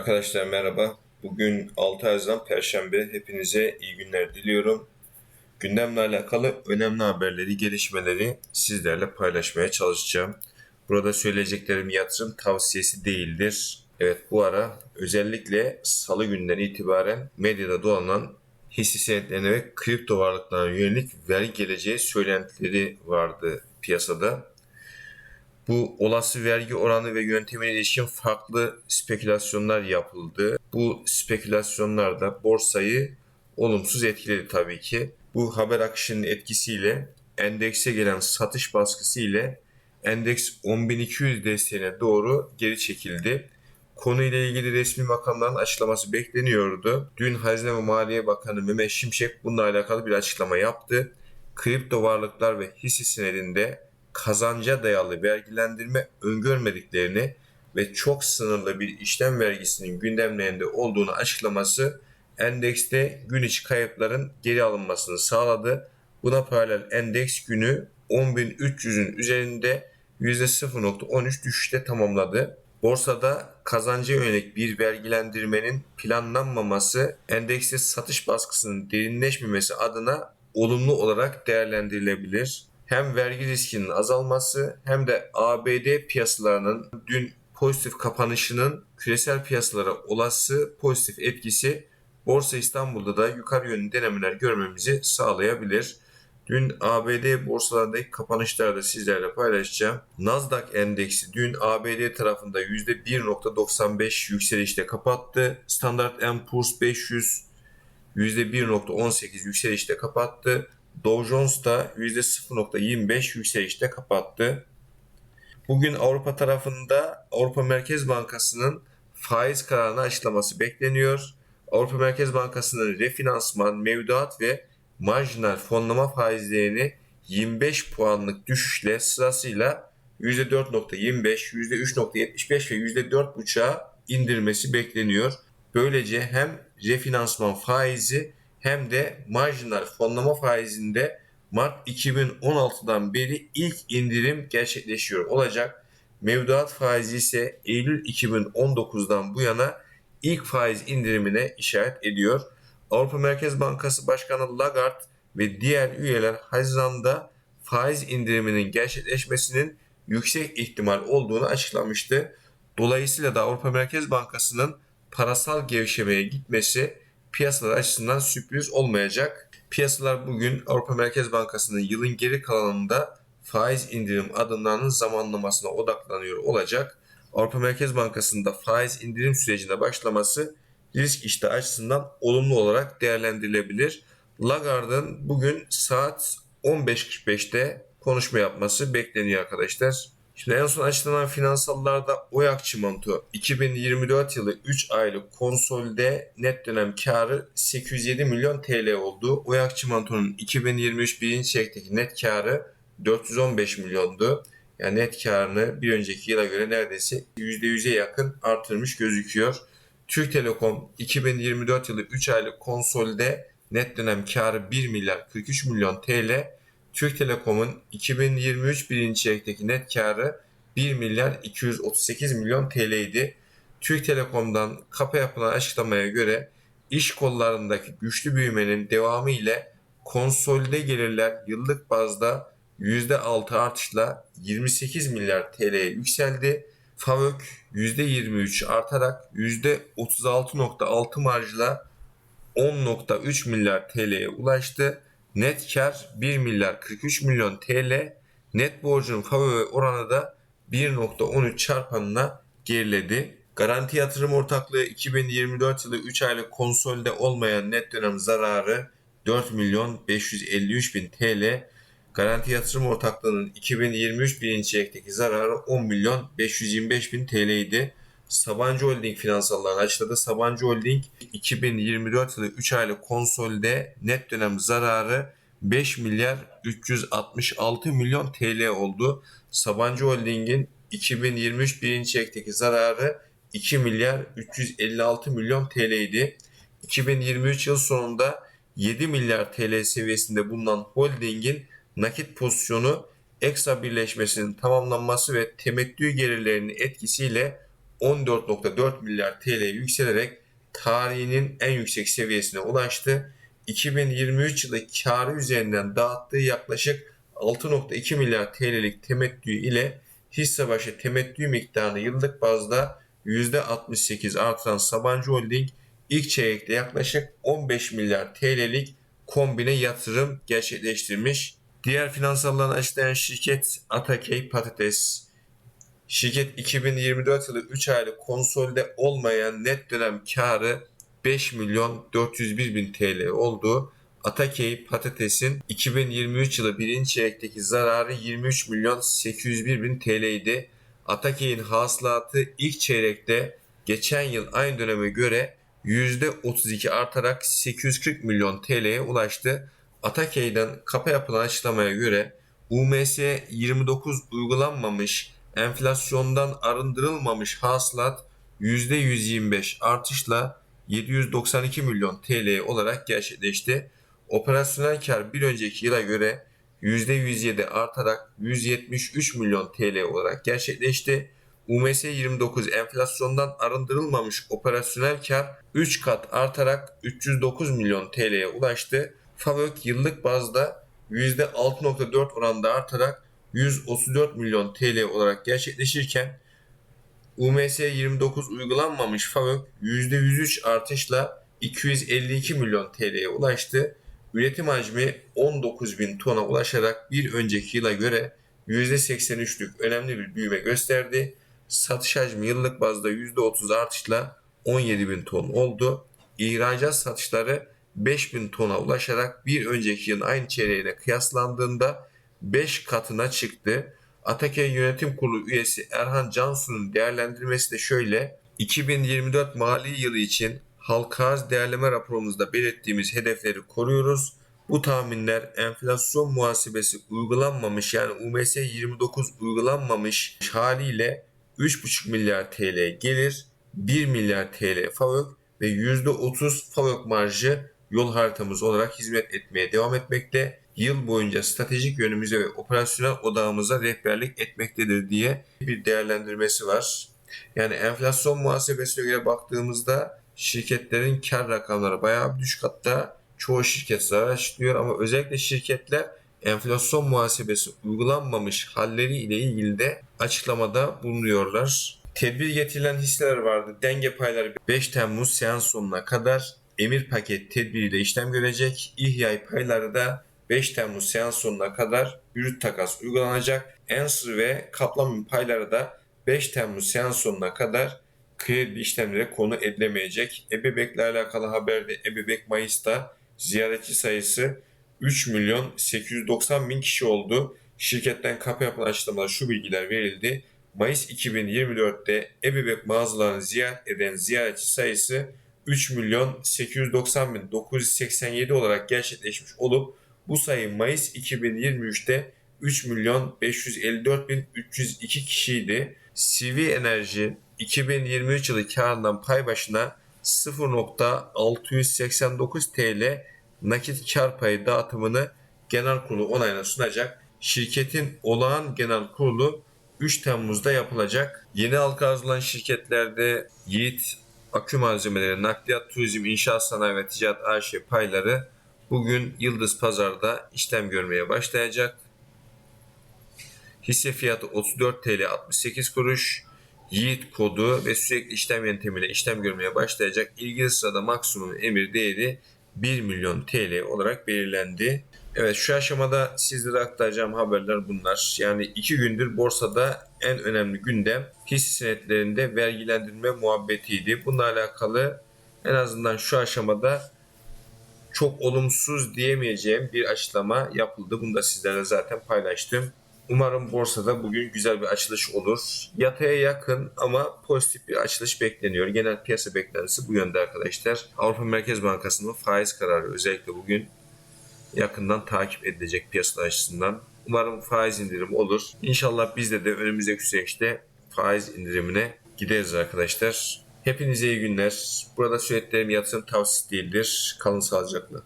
Arkadaşlar merhaba. Bugün 6 Haziran Perşembe. Hepinize iyi günler diliyorum. Gündemle alakalı önemli haberleri, gelişmeleri sizlerle paylaşmaya çalışacağım. Burada söyleyeceklerim yatırım tavsiyesi değildir. Evet bu ara özellikle salı günden itibaren medyada dolanan hisse senetlerine ve kripto varlıklarına yönelik vergi geleceği söylentileri vardı piyasada. Bu olası vergi oranı ve yöntemine ilişkin farklı spekülasyonlar yapıldı. Bu spekülasyonlar da borsayı olumsuz etkiledi tabii ki. Bu haber akışının etkisiyle endekse gelen satış baskısı ile endeks 10.200 desteğine doğru geri çekildi. Konuyla ilgili resmi makamların açıklaması bekleniyordu. Dün Hazine ve Maliye Bakanı Mehmet Şimşek bununla alakalı bir açıklama yaptı. Kripto varlıklar ve hisse senedinde kazanca dayalı vergilendirme öngörmediklerini ve çok sınırlı bir işlem vergisinin gündemlerinde olduğunu açıklaması endekste gün içi kayıpların geri alınmasını sağladı. Buna paralel endeks günü 10.300'ün üzerinde %0.13 düşüşte tamamladı. Borsada kazanca yönelik bir vergilendirmenin planlanmaması endekste satış baskısının derinleşmemesi adına olumlu olarak değerlendirilebilir. Hem vergi riskinin azalması hem de ABD piyasalarının dün pozitif kapanışının küresel piyasalara olası pozitif etkisi Borsa İstanbul'da da yukarı yönlü denemeler görmemizi sağlayabilir. Dün ABD borsalarındaki kapanışları da sizlerle paylaşacağım. Nasdaq endeksi dün ABD tarafında %1.95 yükselişte kapattı. Standard Poor's 500 %1.18 yükselişte kapattı. Dow Jones da %0.25 yükselişte kapattı. Bugün Avrupa tarafında Avrupa Merkez Bankası'nın faiz kararını açıklaması bekleniyor. Avrupa Merkez Bankası'nın refinansman, mevduat ve marjinal fonlama faizlerini 25 puanlık düşüşle sırasıyla %4.25, %3.75 ve %4.5'a indirmesi bekleniyor. Böylece hem refinansman faizi hem de marjinal fonlama faizinde Mart 2016'dan beri ilk indirim gerçekleşiyor olacak. Mevduat faizi ise Eylül 2019'dan bu yana ilk faiz indirimine işaret ediyor. Avrupa Merkez Bankası Başkanı Lagarde ve diğer üyeler Haziran'da faiz indiriminin gerçekleşmesinin yüksek ihtimal olduğunu açıklamıştı. Dolayısıyla da Avrupa Merkez Bankası'nın parasal gevşemeye gitmesi piyasalar açısından sürpriz olmayacak. Piyasalar bugün Avrupa Merkez Bankası'nın yılın geri kalanında faiz indirim adımlarının zamanlamasına odaklanıyor olacak. Avrupa Merkez Bankası'nda faiz indirim sürecine başlaması risk iştahı açısından olumlu olarak değerlendirilebilir. Lagarde'ın bugün saat 15.45'te konuşma yapması bekleniyor arkadaşlar. Şimdi en son açıklanan finansallarda Oyak Çimento 2024 yılı 3 aylık konsolde net dönem karı 807 milyon TL oldu. Oyak Çimento'nun 2023 birinci çeyrekteki net karı 415 milyondu. Yani net karını bir önceki yıla göre neredeyse %100'e yakın artırmış gözüküyor. Türk Telekom 2024 yılı 3 aylık konsolde net dönem karı 1 milyar 43 milyon TL. Türk Telekom'un 2023 birinci çeyrekteki net karı 1 milyar 238 milyon TL idi. Türk Telekom'dan kapa yapılan açıklamaya göre iş kollarındaki güçlü büyümenin devamı ile konsolide gelirler yıllık bazda %6 artışla 28 milyar TL'ye yükseldi. FAVÖK %23 artarak %36.6 marjla 10.3 milyar TL'ye ulaştı. Net kar 1 milyar 43 milyon TL. Net borcun favori oranı da 1.13 çarpanına geriledi. Garanti Yatırım Ortaklığı 2024 yılı 3 aylık konsolde olmayan net dönem zararı 4 milyon 553 bin TL. Garanti Yatırım Ortaklığı'nın 2023 birinci çeyrekteki zararı 10 milyon 525 bin TL idi. Sabancı Holding finansallarını açıkladı. Sabancı Holding 2024 yılı 3 aylık konsolde net dönem zararı 5 milyar 366 milyon TL oldu. Sabancı Holding'in 2023 birinci çeyrekteki zararı 2 milyar 356 milyon TL idi. 2023 yıl sonunda 7 milyar TL seviyesinde bulunan holdingin nakit pozisyonu Eksa birleşmesinin tamamlanması ve temettü gelirlerinin etkisiyle 14.4 milyar TL'ye yükselerek tarihinin en yüksek seviyesine ulaştı. 2023 yılı karı üzerinden dağıttığı yaklaşık 6.2 milyar TL'lik temettü ile hisse başı temettü miktarını yıllık bazda %68 artıran Sabancı Holding ilk çeyrekte yaklaşık 15 milyar TL'lik kombine yatırım gerçekleştirmiş. Diğer finansallarını açıklayan şirket Atakey Patates. Şirket 2024 yılı 3 aylık konsolide olmayan net dönem karı 5 milyon 401 bin TL oldu. Atakey Patates'in 2023 yılı birinci çeyrekteki zararı 23 milyon 801 bin TL idi. Atakey'in hasılatı ilk çeyrekte geçen yıl aynı döneme göre %32 artarak 840 milyon TL'ye ulaştı. Atakey'den kapa yapılan açıklamaya göre UMS 29 uygulanmamış, enflasyondan arındırılmamış hasılat %125 artışla 792 milyon TL olarak gerçekleşti. Operasyonel kar bir önceki yıla göre %107 artarak 173 milyon TL olarak gerçekleşti. UMS 29 enflasyondan arındırılmamış operasyonel kar 3 kat artarak 309 milyon TL'ye ulaştı. FAVÖK yıllık bazda %6.4 oranda artarak 134 milyon TL olarak gerçekleşirken UMS 29 uygulanmamış FAVÖK %103 artışla 252 milyon TL'ye ulaştı. Üretim hacmi 19 bin tona ulaşarak bir önceki yıla göre %83'lük önemli bir büyüme gösterdi. Satış hacmi yıllık bazda %30 artışla 17 bin ton oldu. İhracat satışları 5 bin tona ulaşarak bir önceki yılın aynı çeyreğine kıyaslandığında 5 katına çıktı. Atakey Yönetim Kurulu üyesi Erhan Cansu'nun değerlendirmesi de şöyle. 2024 mali yılı için halka arz değerleme raporumuzda belirttiğimiz hedefleri koruyoruz. Bu tahminler enflasyon muhasebesi uygulanmamış yani UMS 29 uygulanmamış haliyle 3,5 milyar TL gelir, 1 milyar TL FAVÖK ve %30 FAVÖK marjı yol haritamız olarak hizmet etmeye devam etmekte. Yıl boyunca stratejik yönümüze ve operasyonel odağımıza rehberlik etmektedir diye bir değerlendirmesi var. Yani enflasyon muhasebesine göre baktığımızda şirketlerin kar rakamları bayağı bir düşük hatta çoğu şirket zarar açıklıyor ama özellikle şirketler enflasyon muhasebesi uygulanmamış halleri ile ilgili de açıklamada bulunuyorlar. Tedbir getirilen hisseler vardı. Denge payları 5 Temmuz seans sonuna kadar emir paket tedbiriyle işlem görecek. İhya payları da 5 Temmuz seans sonuna kadar brüt takas uygulanacak. Ensır ve Kaplan payları da 5 Temmuz seans sonuna kadar kredi işlemlere konu edilemeyecek. Ebebek'le alakalı haberde Ebebek Mayıs'ta ziyaretçi sayısı 3 milyon 890 bin kişi oldu. Şirketten kapı yapılan açıklamada şu bilgiler verildi. Mayıs 2024'te Ebebek mağazalarını ziyaret eden ziyaretçi sayısı 3 milyon 890 bin 987 olarak gerçekleşmiş olup bu sayı Mayıs 2023'te 3 milyon 554 bin 302 kişiydi. CV Enerji 2023 yılı karından pay başına 0.689 TL nakit kar payı dağıtımını genel kurulu onayına sunacak. Şirketin olağan genel kurulu 3 Temmuz'da yapılacak. Yeni halka arzulan şirketlerde Yiğit Akü Malzemeleri, Nakliyat, Turizm, İnşaat Sanayi ve Ticaret AŞ payları bugün Yıldız Pazar'da işlem görmeye başlayacak. Hisse fiyatı 34 TL 68 kuruş. Yiğit kodu ve sürekli işlem yöntemiyle işlem görmeye başlayacak. İlgili sırada maksimum emir değeri 1 milyon TL olarak belirlendi. Evet şu aşamada sizlere aktaracağım haberler bunlar. Yani iki gündür borsada en önemli gündem hisse senetlerinde vergilendirme muhabbetiydi. Bununla alakalı en azından şu aşamada çok olumsuz diyemeyeceğim bir açıklama yapıldı. Bunu da sizlerle zaten paylaştım. Umarım borsada bugün güzel bir açılış olur. Yataya yakın ama pozitif bir açılış bekleniyor. Genel piyasa beklentisi bu yönde arkadaşlar. Avrupa Merkez Bankası'nın faiz kararı özellikle bugün yakından takip edilecek piyasalar açısından. Umarım faiz indirim olur. İnşallah bizde de önümüzdeki süreçte faiz indirimine gideriz arkadaşlar. Hepinize iyi günler. Burada söylediklerim yatırım tavsiyesi değildir. Kalın sağlıcakla.